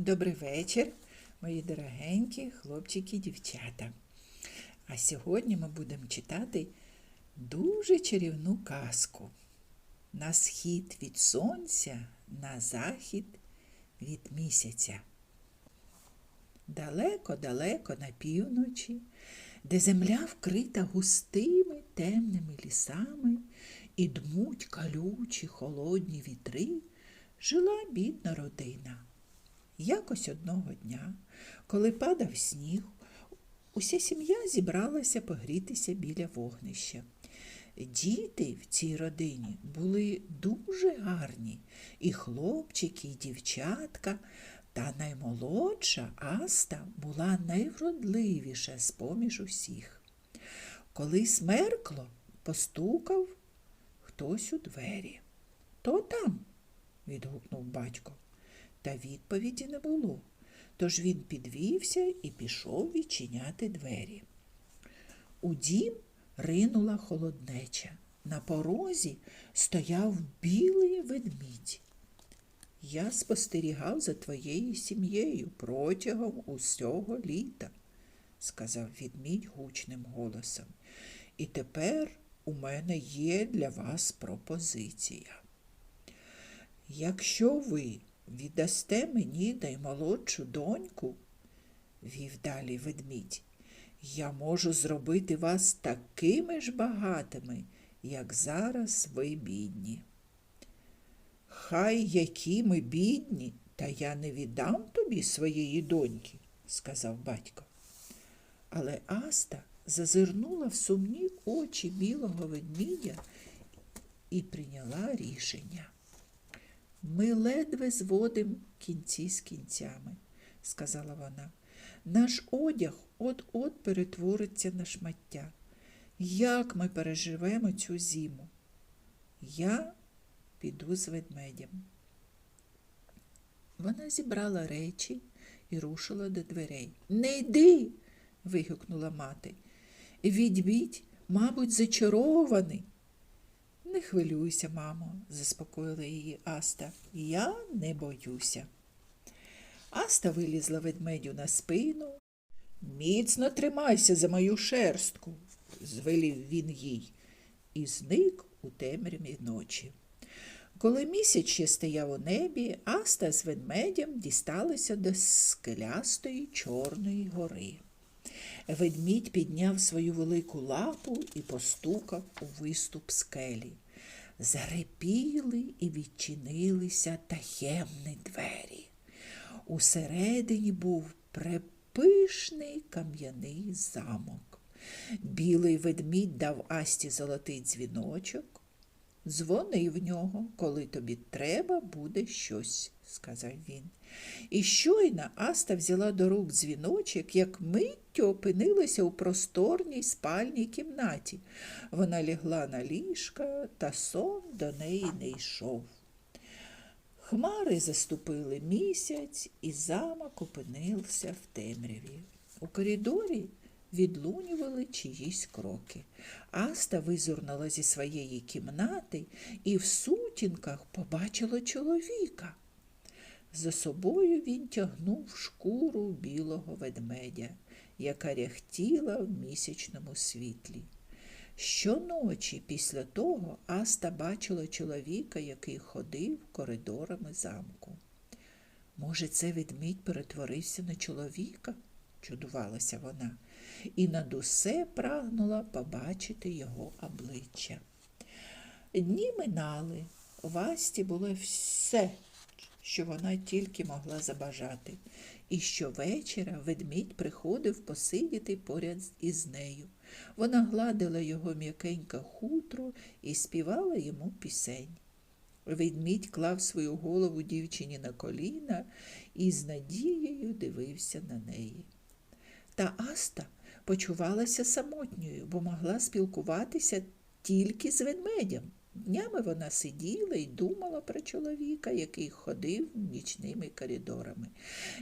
Добрий вечір, мої дорогенькі хлопчики дівчата. А сьогодні ми будемо читати дуже чарівну казку. На схід від сонця, на захід від місяця. Далеко-далеко на півночі, де земля вкрита густими темними лісами і дмуть калючі холодні вітри, жила бідна родина. Якось одного дня, коли падав сніг, уся сім'я зібралася погрітися біля вогнища. Діти в цій родині були дуже гарні, і хлопчики, і дівчатка, та наймолодша Аста була найвродливіша з поміж усіх. Коли смеркло, постукав хтось у двері. То там, відгукнув батько. Та відповіді не було. Тож він підвівся і пішов відчиняти двері. У дім ринула холоднеча. На порозі стояв білий ведмідь. Я спостерігав за твоєю сім'єю протягом усього літа, сказав відмідь гучним голосом. І тепер у мене є для вас пропозиція. Якщо ви віддасте мені наймолодшу доньку, вів далі ведмідь, я можу зробити вас такими ж багатими, як зараз ви бідні. Хай які ми бідні, та я не віддам тобі своєї доньки, сказав батько. Але Аста зазирнула в сумні очі білого ведмідя і прийняла рішення. Ми ледве зводимо кінці з кінцями, сказала вона. Наш одяг от-от перетвориться на шмаття. Як ми переживемо цю зиму? Я піду з ведмедем. Вона зібрала речі і рушила до дверей. Не йди. вигукнула мати. Відбідь, мабуть, зачарований. Не хвилюйся, мамо, заспокоїла її Аста. Я не боюся. Аста вилізла ведмедю на спину. Міцно тримайся за мою шерстку, звелів він їй, і зник у темряві ночі. Коли місяць ще стояв у небі, Аста з ведмедем дісталися до скелястої Чорної гори. Ведмідь підняв свою велику лапу і постукав у виступ скелі. Зарепіли і відчинилися таємні двері. Усередині був препишний кам'яний замок. Білий ведмідь дав Асті золотий дзвіночок. Дзвони в нього, коли тобі треба буде щось, сказав він. І щойно Аста взяла до рук дзвіночок, як миттю опинилася у просторній спальній кімнаті. Вона лягла на ліжка, та сон до неї не йшов. Хмари заступили місяць, і замок опинився в темряві. У коридорі відлунювали чиїсь кроки. Аста визирнула зі своєї кімнати і в сутінках побачила чоловіка. За собою він тягнув шкуру білого ведмедя, яка ряхтіла в місячному світлі. Щоночі після того Аста бачила чоловіка, який ходив коридорами замку. Може, це ведмідь перетворився на чоловіка? чудувалася вона, і над усе прагнула побачити його обличчя. Дні минали, в Асті було все, що вона тільки могла забажати, і щовечора ведмідь приходив посидіти поряд із нею. Вона гладила його м'якеньке хутро і співала йому пісень. Ведмідь клав свою голову дівчині на коліна і з надією дивився на неї. Та Аста почувалася самотньою, бо могла спілкуватися тільки з ведмедем. Днями вона сиділа і думала про чоловіка, який ходив нічними коридорами.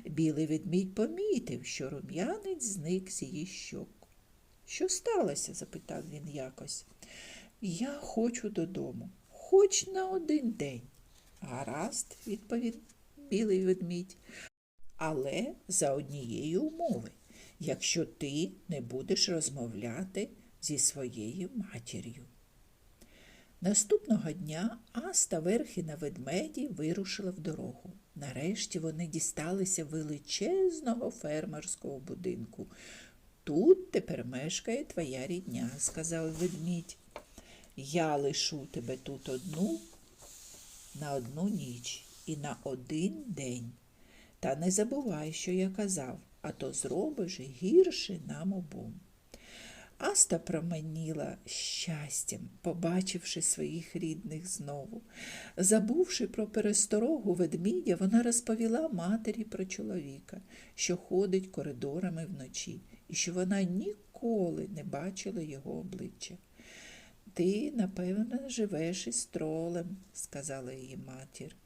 Білий ведмідь помітив, що рум'янець зник з її щок. Що сталося? запитав він якось. Я хочу додому, хоч на один день. Гаразд, відповів білий ведмідь. але за однієї умови, якщо ти не будеш розмовляти зі своєю матір'ю. Наступного дня Аста верхи на ведмеді вирушила в дорогу. Нарешті вони дісталися величезного фермерського будинку. Тут тепер мешкає твоя рідня, сказав ведмідь. Я лишу тебе тут одну на одну ніч і на один день. Та не забувай, що я казав, а то зробиш гірше нам обом. Аста променіла щастям, побачивши своїх рідних знову. Забувши про пересторогу ведмідя, вона розповіла матері про чоловіка, що ходить коридорами вночі, і що вона ніколи не бачила його обличчя. Ти, напевно, живеш із тролем, сказала її матір.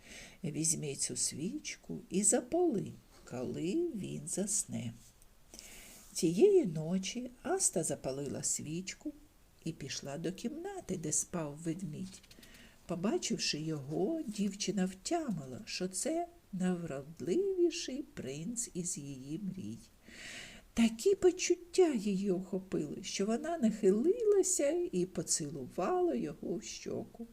Візьми цю свічку і запали, коли він засне. Тієї ночі Аста запалила свічку і пішла до кімнати, де спав ведмідь. Побачивши його, дівчина втямила, що це найвродливіший принц із її мрій. Такі почуття її охопили, що вона нахилилася і поцілувала його в щоку.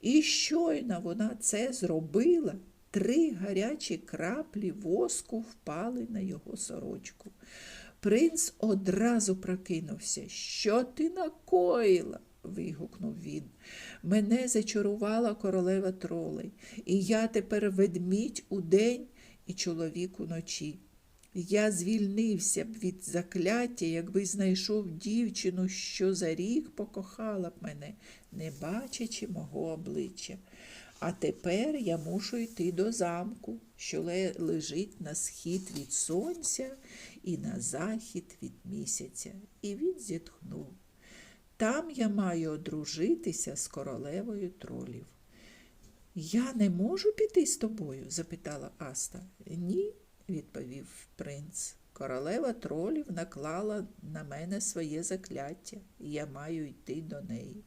І щойно вона це зробила, три гарячі краплі воску впали на його сорочку. Принц одразу прокинувся. Що ти накоїла? вигукнув він. Мене зачарувала королева тролей, і я тепер ведмідь удень і чоловік уночі. Я звільнився б від закляття, якби знайшов дівчину, що за рік покохала б мене, не бачачи мого обличчя. А тепер я мушу йти до замку, що лежить на схід від сонця і на захід від місяця. І він зітхнув. Там я маю одружитися з королевою тролів. Я не можу піти з тобою? запитала Аста. Ні, відповів принц. Королева тролів наклала на мене своє закляття, і я маю йти до неї.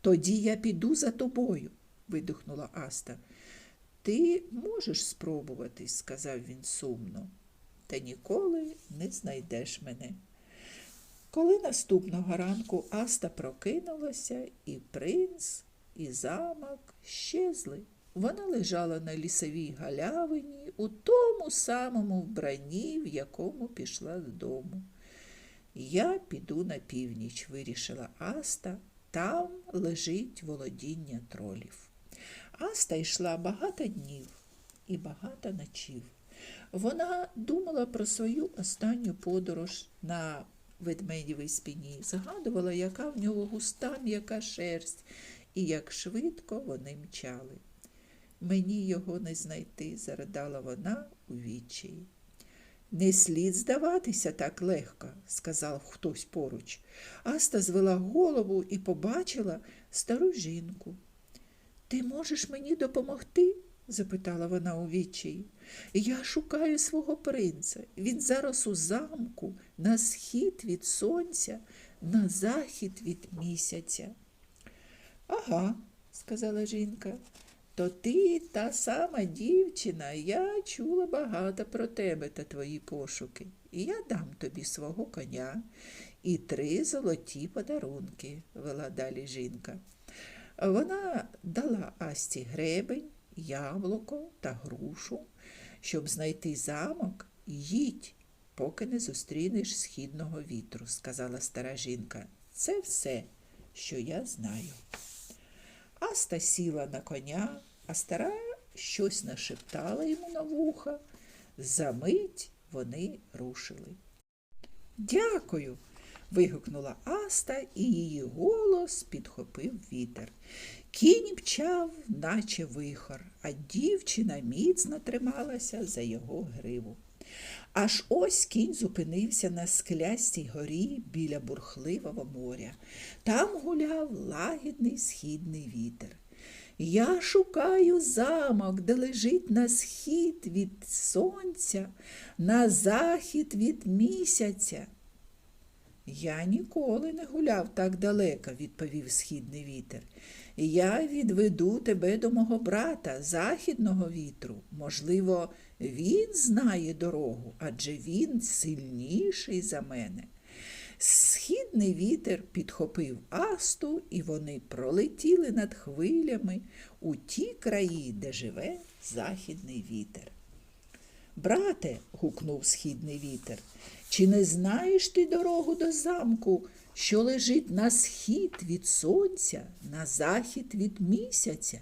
Тоді я піду за тобою, видихнула Аста. Ти можеш спробувати, сказав він сумно, та ніколи не знайдеш мене. Коли наступного ранку Аста прокинулася, і принц, і замок щезли. Вона лежала на лісовій галявині у тому самому вбранні, в якому пішла додому. Я піду на північ, вирішила Аста, там лежить володіння тролів. Аста йшла багато днів і багато ночів. Вона думала про свою останню подорож на ведмедівій спині, згадувала, яка в нього густа м'яка шерсть, і як швидко вони мчали. Мені його не знайти, заридала вона у відчаї. Не слід здаватися так легко, сказав хтось поруч. Аста звела голову і побачила стару жінку. Ти можеш мені допомогти? запитала вона у відчаї. Я шукаю свого принца. Він зараз у замку, на схід від сонця, на захід від місяця. Ага, сказала жінка. То ти та сама дівчина, я чула багато про тебе та твої пошуки. І я дам тобі свого коня і три золоті подарунки, вела далі жінка. Вона дала Асті гребень, яблуко та грушу, щоб знайти замок, їдь, поки не зустрінеш східного вітру, сказала стара жінка. Це все, що я знаю. Аста сіла на коня, а стара щось нашептала йому на вуха. Замить вони рушили. Дякую. Вигукнула Аста, і її голос підхопив вітер. Кінь мчав, наче вихор, а дівчина міцно трималася за його гриву. Аж ось кінь зупинився на склястій горі біля бурхливого моря. Там гуляв лагідний східний вітер. Я шукаю замок, де лежить на схід від сонця, на захід від місяця. Я ніколи не гуляв так далеко, відповів східний вітер. Я відведу тебе до мого брата, західного вітру. Можливо, він знає дорогу, адже він сильніший за мене. Східний вітер підхопив Асту, і вони пролетіли над хвилями у ті краї, де живе західний вітер. Брате, гукнув східний вітер, чи не знаєш ти дорогу до замку, що лежить на схід від сонця, на захід від місяця?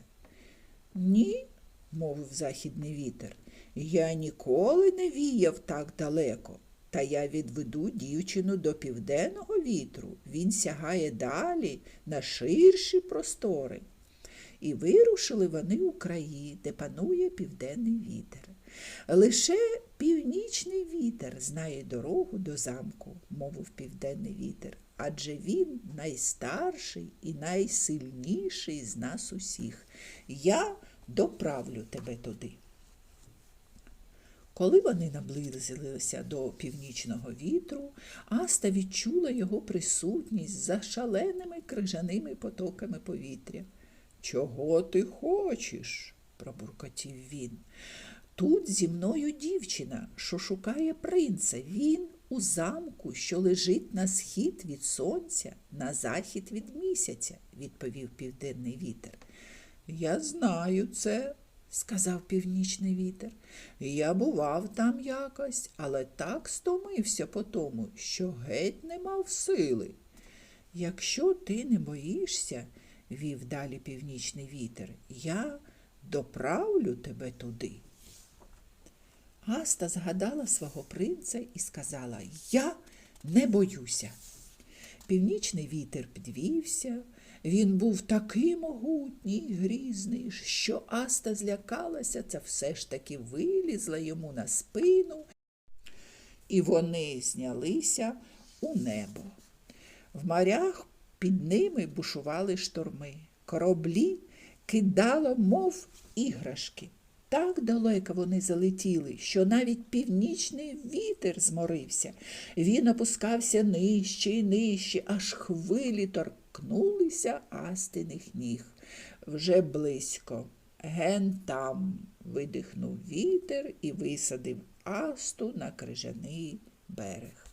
Ні, мовив західний вітер, я ніколи не віяв так далеко. Та я відведу дівчину до південного вітру. Він сягає далі на ширші простори. І вирушили вони у краї, де панує південний вітер. Лише північний вітер знає дорогу до замку, мовив південний вітер, адже він найстарший і найсильніший з нас усіх. Я доправлю тебе туди. Коли вони наблизилися до північного вітру, Аста відчула його присутність за шаленими крижаними потоками повітря. Чого ти хочеш? пробуркотів він. Тут зі мною дівчина, що шукає принца. Він у замку, що лежить на схід від сонця, на захід від місяця, відповів південний вітер. Я знаю це, сказав північний вітер. Я бував там якось, але так стомився по тому, що геть не мав сили. Якщо ти не боїшся, вів далі північний вітер, я доправлю тебе туди. Аста згадала свого принца і сказала Я не боюся. Північний вітер підвівся, він був такий могутній і грізний, що Аста злякалася, це все ж таки вилізла йому на спину, і вони знялися у небо. В морях під ними бушували шторми. Кораблі кидало, мов іграшки. Так далеко вони залетіли, що навіть північний вітер зморився. Він опускався нижче і нижче, аж хвилі торкнулися астиних ніг. Вже близько. Ген там видихнув вітер і висадив асту на крижаний берег.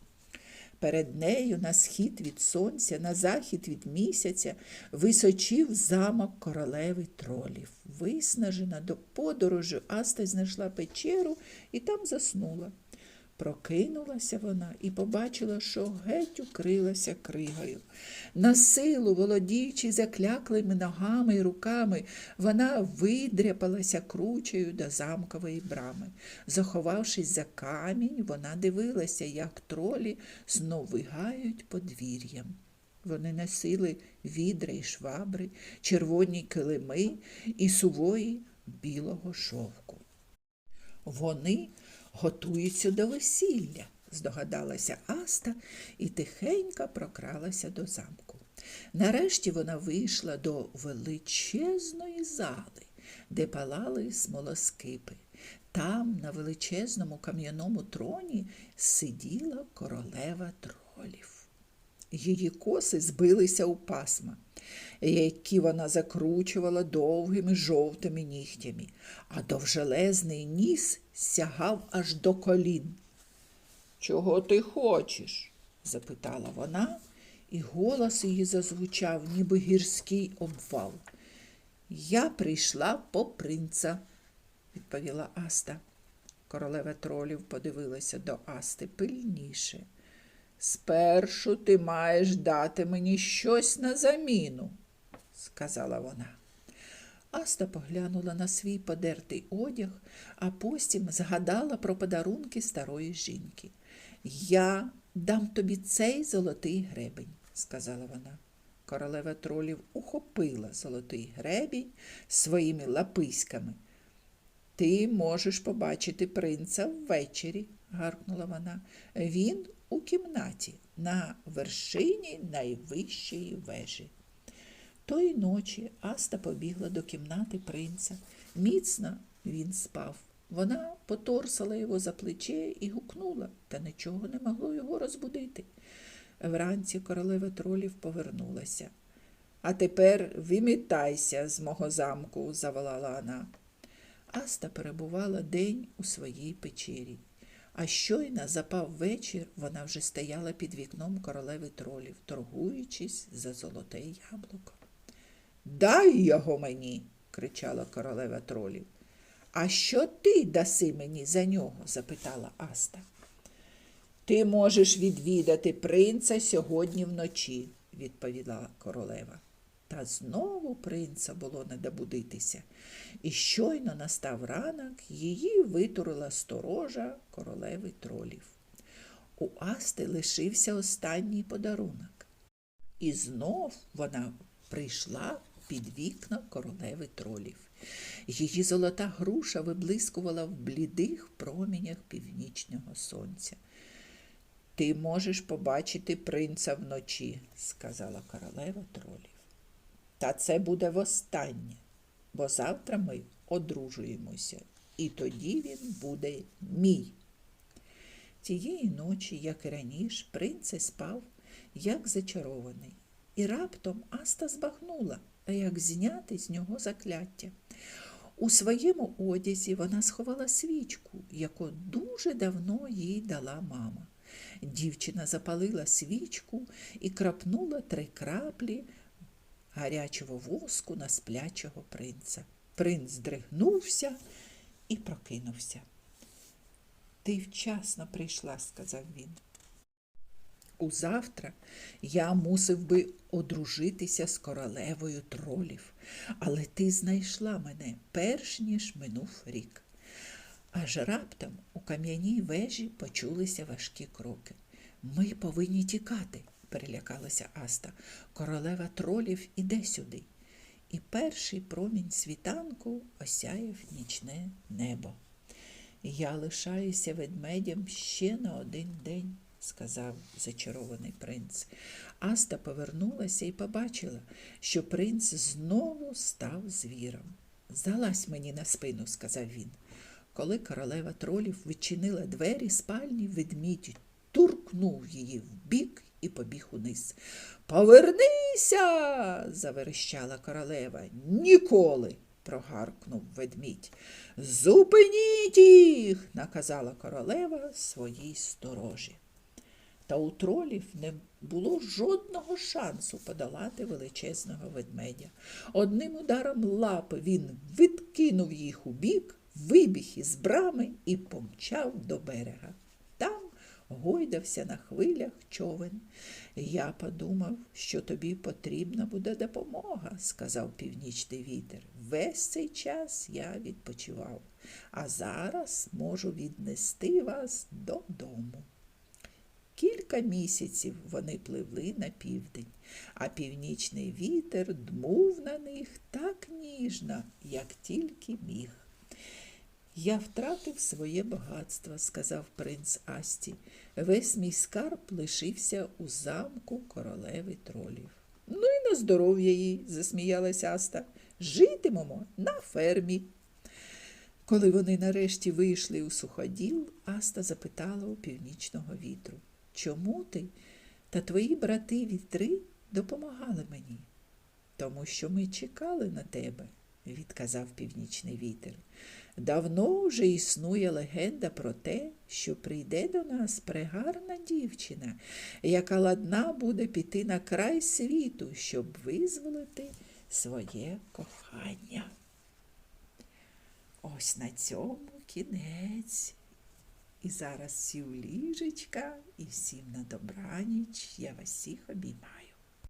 Перед нею на схід від сонця, на захід від місяця височив замок королеви тролів. Виснажена до подорожі, Аста знайшла печеру і там заснула. Прокинулася вона і побачила, що геть укрилася кригою. На силу, володіючи закляклими ногами і руками, вона видряпалася кручею до замкової брами. Заховавшись за камінь, вона дивилася, як тролі знов вигають подвір'ям. Вони носили відра й швабри, червоні килими і сувої білого шовку. Вони готуються до весілля, здогадалася Аста і тихенько прокралася до замку. Нарешті вона вийшла до величезної зали, де палали смолоскипи. Там, на величезному кам'яному троні, сиділа королева тролів. Її коси збилися у пасма, які вона закручувала довгими жовтими нігтями, а довжелезний ніс сягав аж до колін. Чого ти хочеш? запитала вона, і голос її зазвучав, ніби гірський обвал. Я прийшла по принца, відповіла Аста. Королева тролів подивилася до Асти пильніше. Спершу ти маєш дати мені щось на заміну, сказала вона. Аста поглянула на свій подертий одяг, а потім згадала про подарунки старої жінки. Я дам тобі цей золотий гребень, сказала вона. Королева тролів ухопила золотий гребінь своїми лаписьками. Ти можеш побачити принца ввечері, гаркнула вона. Він у кімнаті на вершині найвищої вежі. Тої ночі Аста побігла до кімнати принца. Міцно він спав. Вона поторсала його за плече і гукнула, та нічого не могло його розбудити. Вранці королева тролів повернулася. А тепер вимітайся з мого замку, заволала вона. Аста перебувала день у своїй печері, а щойно запав вечір, вона вже стояла під вікном королеви тролів, торгуючись за золоте яблуко. Дай його мені, кричала королева тролів. А що ти даси мені за нього? запитала Аста. Ти можеш відвідати принца сьогодні вночі, відповіла королева. Та знову принца було не добудитися, і щойно настав ранок, її витурила сторожа королеви тролів. У Асти лишився останній подарунок. І знов вона прийшла під вікна королеви тролів. Її золота груша виблискувала в блідих промінях північного сонця. Ти можеш побачити принца вночі, сказала королева тролів. Та це буде востаннє, бо завтра ми одружуємося, і тоді він буде мій. Тієї ночі, як і раніше, принц спав, як зачарований, і раптом Аста збагнула, як зняти з нього закляття. У своєму одязі вона сховала свічку, яку дуже давно їй дала мама. Дівчина запалила свічку і крапнула три краплі гарячого воску на сплячого принца. Принц здригнувся і прокинувся. Ти вчасно прийшла, сказав він. Узавтра я мусив би одружитися з королевою тролів, але ти знайшла мене перш ніж минув рік. Аж раптом у кам'яній вежі почулися важкі кроки. Ми повинні тікати, перелякалася Аста. Королева тролів іде сюди. І перший промінь світанку осяяв нічне небо. Я лишаюся ведмедям ще на один день, сказав зачарований принц. Аста повернулася і побачила, що принц знову став звіром. Залазь мені на спину, сказав він. Коли королева тролів відчинила двері спальні, ведмідь туркнув її в бік і побіг униз. Повернися. заверещала королева. Ніколи. прогаркнув ведмідь. Зупиніть їх, наказала королева своїй сторожі. Та у тролів не було жодного шансу подолати величезного ведмедя. Одним ударом лапи він відкинув їх у бік, вибіг із брами і помчав до берега. Там гойдався на хвилях човен. Я подумав, що тобі потрібна буде допомога, сказав північний вітер. Весь цей час я відпочивав, а зараз можу віднести вас додому. Кілька місяців вони пливли на південь, а північний вітер дмув на них так ніжно, як тільки міг. Я втратив своє багатство, сказав принц Асті. Весь мій скарб лишився у замку королеви тролів. Ну і на здоров'я їй, засміялася Аста. Житимемо на фермі. Коли вони нарешті вийшли у суходіл, Аста запитала у північного вітру Чому ти та твої брати вітри допомагали мені? Тому що ми чекали на тебе, відказав північний вітер. Давно вже існує легенда про те, що прийде до нас прегарна дівчина, яка ладна буде піти на край світу, щоб визволити своє кохання. Ось на цьому кінець. І зараз всі у ліжечка, і всім на добраніч. Я вас всіх обіймаю.